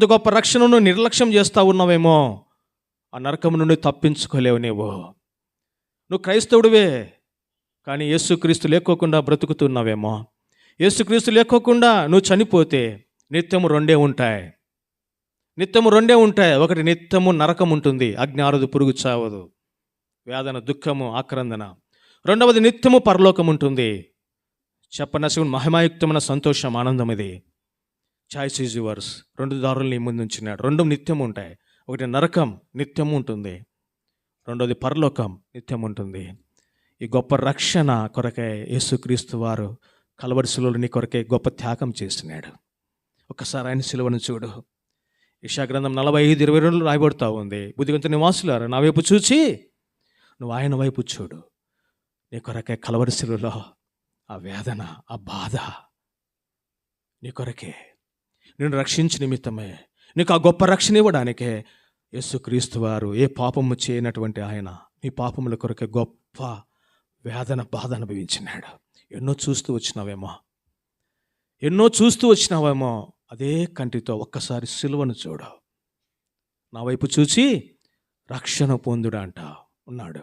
ఇంత గొప్ప రక్షణను నిర్లక్ష్యం చేస్తూ ఉన్నావేమో ఆ నరకం నుండి తప్పించుకోలేవు నీవు. నువ్వు క్రైస్తవుడివే కానీ యేసుక్రీస్తు లేకోకుండా బ్రతుకుతున్నావేమో. యేసుక్రీస్తు లేకోకుండా నువ్వు చనిపోతే నిత్యము రెండే ఉంటాయి. నిత్యము రెండే ఉంటాయి. ఒకటి నిత్యము నరకం ఉంటుంది. అజ్ఞారదు పురుగు చావదు. వేదన దుఃఖము ఆక్రందన. రెండవది నిత్యము పరలోకం ఉంటుంది. చెప్పనసుకుని మహిమాయుక్తమైన సంతోషం ఆనందం ఇది. చాయిస్ ఈజ్ యువర్స్ రెండు దారులు నీ ముందు ఉంచినాడు రెండు నిత్యం ఉంటాయి. ఒకటి నరకం నిత్యం ఉంటుంది. రెండోది పరలోకం నిత్యం ఉంటుంది. ఈ గొప్ప రక్షణ కొరకే యేసుక్రీస్తు వారు కలవరి నీ కొరకే గొప్ప త్యాగం చేస్తున్నాడు ఒకసారి ఆయన శిలువను చూడు. ఇషాగ్రంథం నలభై ఐదు ఇరవై రెండు రాయబడుతూ ఉంది. బుద్ధిగంత నివాసులారు నా వైపు చూచి నువ్వు ఆయన వైపు చూడు. నీ కొరకే కలవరిశిలులో ఆ వేదన ఆ బాధ నీ కొరకే. నేను రక్షించి నిమిత్తమే. నీకు ఆ గొప్ప రక్షణ ఇవ్వడానికే యేసుక్రీస్తు వారు ఏ పాపము చేయనటువంటి ఆయన నీ పాపముల కొరకే గొప్ప వేదన బాధ అనుభవించినాడు. ఎన్నో చూస్తూ వచ్చినావేమో. ఎన్నో చూస్తూ వచ్చినావేమో. అదే కంటితో ఒక్కసారి సిలువను చూడు. నా వైపు చూసి రక్షణ పొందుడు అంట ఉన్నాడు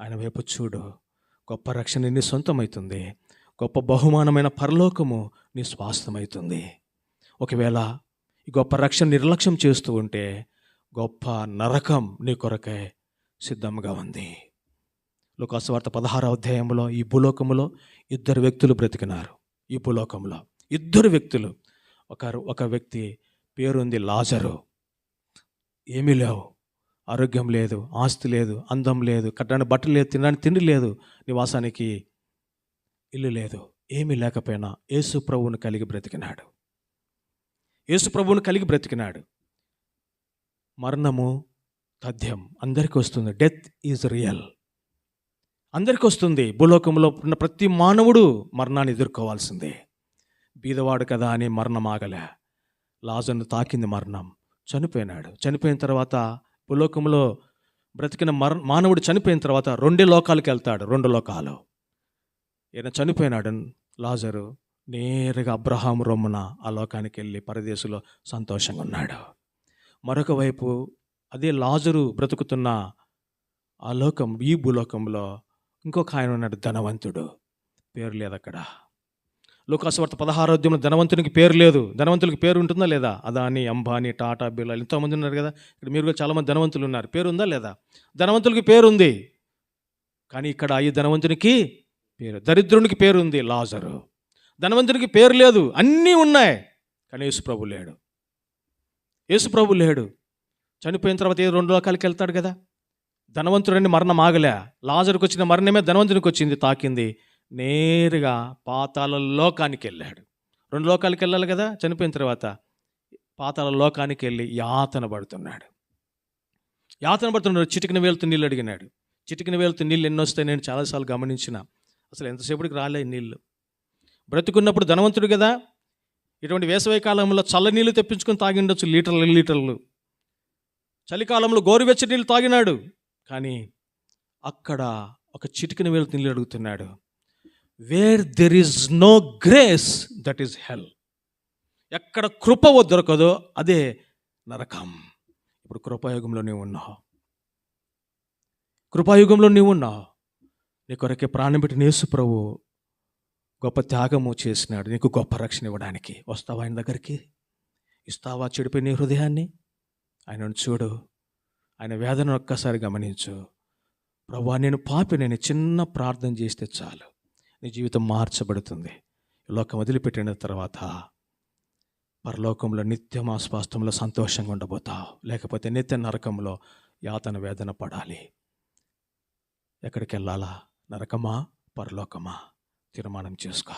ఆయన వైపు చూడు. గొప్ప రక్షణ నీ సొంతమవుతుంది గొప్ప బహుమానమైన పరలోకము నీ స్వాస్థమవుతుంది ఒకవేళ ఈ గొప్ప రక్షణ నిర్లక్ష్యం చేస్తూ ఉంటే గొప్ప నరకం నీ కొరకే సిద్ధంగా ఉంది. లోకాసువార్త పదహారవ అధ్యాయంలో ఈ భూలోకములో ఇద్దరు వ్యక్తులు బ్రతికినారు. ఈ భూలోకంలో ఇద్దరు వ్యక్తులు. ఒకరు ఒక వ్యక్తి పేరుంది లాజరు. ఏమీ లేవు. ఆరోగ్యం లేదు ఆస్తి లేదు అందం లేదు కట్టడానికి బట్టలు లేదు తినడానికి తిండి లేదు నివాసానికి ఇల్లు లేదు. ఏమీ లేకపోయినా యేసు ప్రభువును కలిగి బ్రతికినాడు. యేసు ప్రభువును కలిగి బ్రతికినాడు. మరణము తథ్యం అందరికీ వస్తుంది. Death is real. అందరికీ వస్తుంది. భూలోకంలో ఉన్న ప్రతి మానవుడు మరణాన్ని ఎదుర్కోవాల్సిందే. బీదవాడు కదా అని మరణం ఆగలే. లాజను తాకింది మరణం. చనిపోయినాడు. చనిపోయిన తర్వాత భూలోకంలో బ్రతికిన మర మానవుడు చనిపోయిన తర్వాత రెండే లోకాలకు వెళ్తాడు. రెండు లోకాలు. ఈయన చనిపోయినాడు. లాజరు నేరుగా అబ్రహాం రొమ్మున ఆ లోకానికి వెళ్ళి పరదేశంలో సంతోషంగా ఉన్నాడు. మరొక వైపు అదే లాజరు బ్రతుకుతున్న ఆ లోకం ఈ భూలోకంలో ఇంకొక ఆయన ఉన్నాడు ధనవంతుడు. పేరు లేదు అక్కడ. లోకాసువార్త పదహారోద్యంలో ధనవంతునికి పేరు లేదు. ధనవంతునికి పేరు ఉంటుందా లేదా? అదాని అంబానీ టాటా బిర్లా ఎంతోమంది ఉన్నారు కదా? ఇక్కడ మీరు కూడా చాలామంది ధనవంతులు ఉన్నారు. పేరు ఉందా లేదా? ధనవంతులకి పేరు ఉంది. కానీ ఇక్కడ ఈ ధనవంతునికి పేరు దరిద్రునికి పేరు ఉంది లాజరు. ధనవంతునికి పేరు లేదు. అన్నీ ఉన్నాయి. కానీ యేసుప్రభు లేడు. యేసుప్రభు లేడు. చనిపోయిన తర్వాత ఏ రెండు లోకాలకి వెళ్తాడు కదా. ధనవంతుడని మరణం ఆగలే. లాజరుకు వచ్చిన మరణమే ధనవంతునికి వచ్చింది తాకింది. నేరుగా పాతాల లోకానికి వెళ్ళాడు. రెండు లోకాలకి వెళ్ళాలి కదా చనిపోయిన తర్వాత. పాతాల లోకానికి వెళ్ళి యాతన పడుతున్నాడు. యాతన పడుతున్నాడు. చిటికిన వేలుతో నీళ్ళు అడిగినాడు. చిటికిన వేలుతో నీళ్ళు ఎన్ని వస్తాయి? నేను చాలాసార్లు గమనించిన. అసలు ఎంతసేపటికి రాలే నీళ్ళు. బ్రతుకున్నప్పుడు ధనవంతుడు కదా? ఇటువంటి వేసవి కాలంలో చల్ల తెప్పించుకొని తాగిండొచ్చు లీటర్లు లీటర్లు. చలికాలంలో గోరువెచ్చ నీళ్ళు తాగినాడు. కానీ అక్కడ ఒక చిటికిన వేలు నీళ్ళు అడుగుతున్నాడు. Where there is no grace that is hell ఎక్కడ కృప దొరకదో అదే నరకం. ఇప్పుడు కృపాయుగంలో నీవు ఉన్నావు. కృపాయుగంలో నీవు ఉన్నావు. నీ కొరకే ప్రాణం పెట్టిన యేసు ప్రభు గొప్ప త్యాగము చేసినాడు. నీకు గొప్ప రక్షణ ఇవ్వడానికి. వస్తావా ఆయన దగ్గరికి? ఇస్తావా చెడిపోయిన హృదయాన్ని? ఆయనను చూడు. ఆయన వేదన ఒక్కసారి గమనించు. ప్రభా నేను పాపి నేను చిన్న ప్రార్థన చేస్తే చాలు. నీ జీవితం మార్చబడుతుంది. ఈ లోకం వదిలిపెట్టిన తర్వాత పరలోకంలో నిత్యం ఆస్వాస్థంలో సంతోషంగా ఉండబోతావు. లేకపోతే నిత్య నరకంలో యాతన వేదన పడాలి. ఎక్కడికి వెళ్ళాలా నరకమా? పరలోకమా? తీర్మానం చేసుకో